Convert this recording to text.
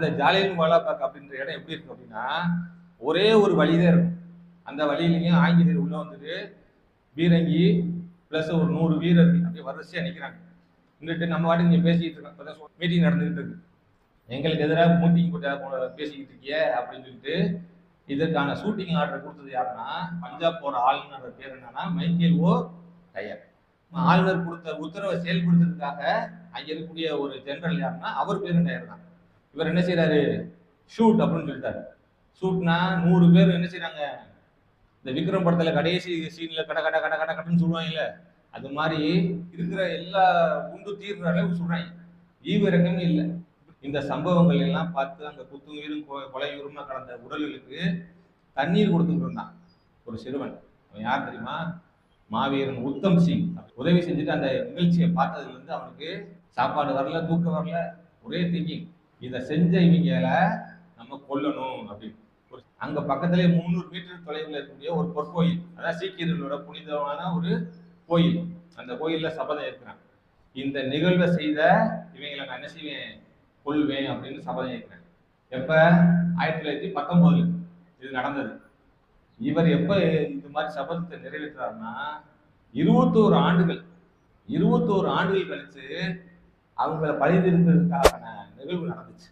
அந்த ஜாலியன் வாலாபாக் அப்படின்ற இடம் எப்படி இருக்கு அப்படின்னா ஒரே ஒரு வழிதான் இருக்கும். அந்த வழியிலையும் ஆங்கிலேயர் உள்ளே வந்துட்டு பீரங்கி ப்ளஸ் ஒரு நூறு வீரர்கள் அப்படியே வரிசையாக நிற்கிறாங்க நின்றுட்டு நம்ம வாட்டி நீங்கள் பேசிக்கிட்டு இருக்கோம். இப்பதான் மீட்டிங் நடந்துகிட்டு இருக்கு. எங்களுக்கு எதிராக மீட்டிங் போட்டு பேசிக்கிட்டு இருக்கிய அப்படின்னு சொல்லிட்டு இதற்கான ஷூட்டிங் ஆர்டர் கொடுத்தது யாருன்னா பஞ்சாப் போற ஆளுநர் பேர் என்னன்னா மைக்கேல் ஓ டயர். ஆளுநர் கொடுத்த உத்தரவை செயல்படுத்துறதுக்காக அங்கே இருக்கக்கூடிய ஒரு ஜெனரல் யாருன்னா அவர் பேரும் டயர் தான். இவர் என்ன செய்யறாரு ஷூட் அப்படின்னு சொல்லிட்டாரு. ஷூட்னா நூறு பேர் என்ன செய்யறாங்க இந்த விக்ரம் படத்துல கடைசி சீன்ல கட கட கட கட கடன்னு சொல்லுவாங்கல்ல அது மாதிரி இருக்கிற எல்லா குண்டு தீர்ற அளவுக்கு சொல்றாங்க. ஈவிரக்கமே இல்லை. இந்த சம்பவங்கள் எல்லாம் பார்த்து அந்த குத்துயிரும் கொ- கொலையுருமா கடந்த உடல்களுக்கு தண்ணீர் கொடுத்துட்டு இருந்தான் ஒரு சிறுவன். அவன் யார் தெரியுமா? மாவீரன் உத்தம் சிங். உதவி செஞ்சுட்டு அந்த நிகழ்ச்சியை பார்த்ததுல இருந்து அவனுக்கு சாப்பாடு வரல தூக்கம் வரல ஒரே திங்கிங் இதை செஞ்ச இவங்கள நம்ம கொல்லணும் அப்படின்னு. ஒரு அங்க பக்கத்துலேயே முந்நூறு மீட்டர் தொலைவில் இருக்கக்கூடிய ஒரு பொற்கோயில் அதான் சீக்கியர்களோட புனிதமான ஒரு கோயில். அந்த கோயிலில் சபதம் ஏற்கிறாங்க. இந்த நிகழ்வை செய்த இவங்களை நான் என்ன செய்வேன்? கொள்வேன் அப்படின்னு சபதம் ஏற்கிறேன் எப்போ? ஆயிரத்தி தொள்ளாயிரத்தி பத்தொன்பதுல இது நடந்தது. இவர் எப்போ இந்த மாதிரி சபதத்தை நிறைவேற்றுறாருன்னா இருபத்தோரு ஆண்டுகள் இருபத்தோரு ஆண்டுகள் கழித்து அவங்கள பழி நிறுத்துறதுக்கான நிகழ்வு நடந்துச்சு